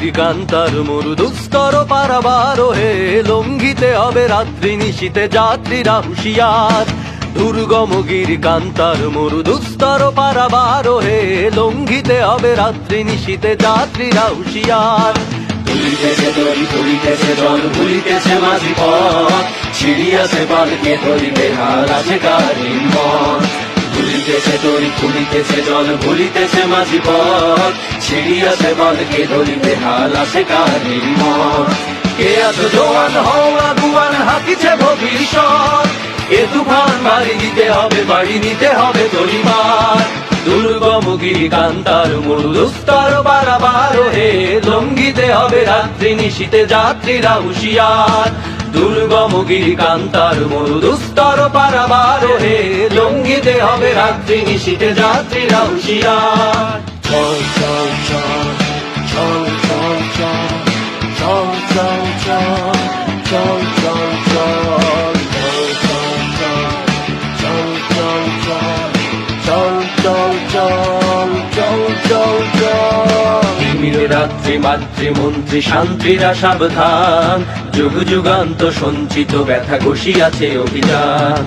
দুর্গমগির কান্তার মরু দুস্তর পারাবার হে লঙ্ঘিতে হবে রাত্রি নিশীতে যাত্রীরা হুশিয়ার। দুর্গমগির কান্তার মরু দুস্তর পারাবার হে লঙ্ঘিতে হবে রাত্রি নিশীতে যাত্রীরা হুশিয়ার। তুলিতেছে দড়ি, তুলিতেছে জল ভুলিতেছে মাঝি পথ। ছিড়িয়াছে পালকে ধরিতে হাল, আছে কারিম মন তুলিতেছে দড়ি, তুলিতেছে জল ভুলিতেছে মাঝি পথ। ছিড়িয়াছে পালকে ধরিতে হাল আছে কারিম মন। কে আছো জোয়ান, হওয়া গুয়ান হাতিছে ভবিষ্যৎ। এ তুফান বাড়ি দিতে হবে, বাড়ি নিতে হবে তরিমার। দুর্গমগিরি কান্তার মরুদুস্তর বারাবার হে লঙ্ঘিতে হবে রাত্রি, নিশীতে যাত্রীরা হুশিয়ার। দুর্গমগিরি কান্তার মরুদুস্তর পারাবার হে লঙ্ঘিতে হবে রাত্রি, নিশীতে যাত্রীরা হুশিয়ার। চল চল চল রাত্রি মাতৃমন্ত্রী শান্তিরা সাবধান যুগ যুগান্ত সঞ্চিত ব্যথা ঘষিয়াছে অভিযান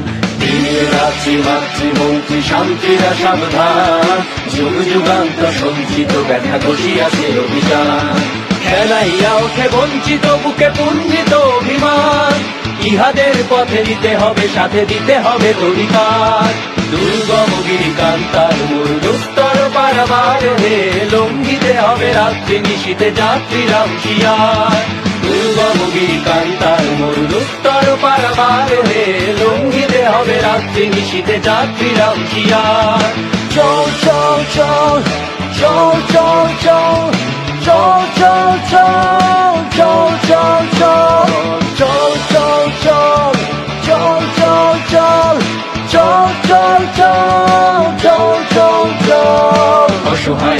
রাত্রি মাতৃমন্ত্রী শান্তিরা সাবধান যুগ যুগান্ত সঞ্চিত ব্যথা ঘষিয়াছে অভিযান খেলাইয়া ওঠে বঞ্চিত বুকে পুঞ্জিত ইহাদের পথে দিতে হবে, সাথে দিতে হবে তরিকার। দুর্গমগিরি কান্তার মূর্ধস্তর পারাবার হে, লঙ্ঘিতে হবে রাত্রি নিশীতে যাত্রীরা হুশিয়ার। দুর্গমগিরি কান্তার মূর্ধস্তর পারাবার হে, লঙ্ঘিতে হবে রাত্রি নিশীতে যাত্রীরা হুশিয়ার। চল চল চল চল চল চল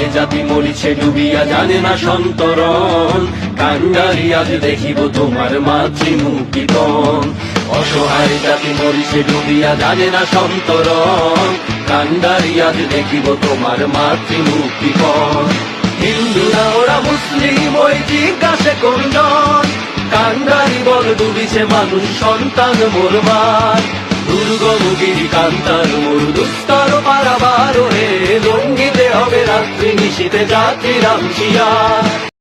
অসহায় জাতি মরিছে ডুবিয়া জানে না সন্তরণ। কাঙ্গারি আজ দেখিব তোমার মাতৃমুখিতন অসহায় জাতি মরিছে ডুবিয়া জানে না সন্তরণ। কাঙ্গারি আজ দেখিব তোমার মাতৃমুখিতন হিন্দুরা ওরা মুসলিম, ওই জিজ্ঞাসে কোনজন কাঙ্গারি বল ডুবিছে মানুষ, সন্তান মোরমার দুর্গমগিরি, কান্তার মোর দুস্তর রাত্রি নিশীতে যাত্রীরা হুশিয়ার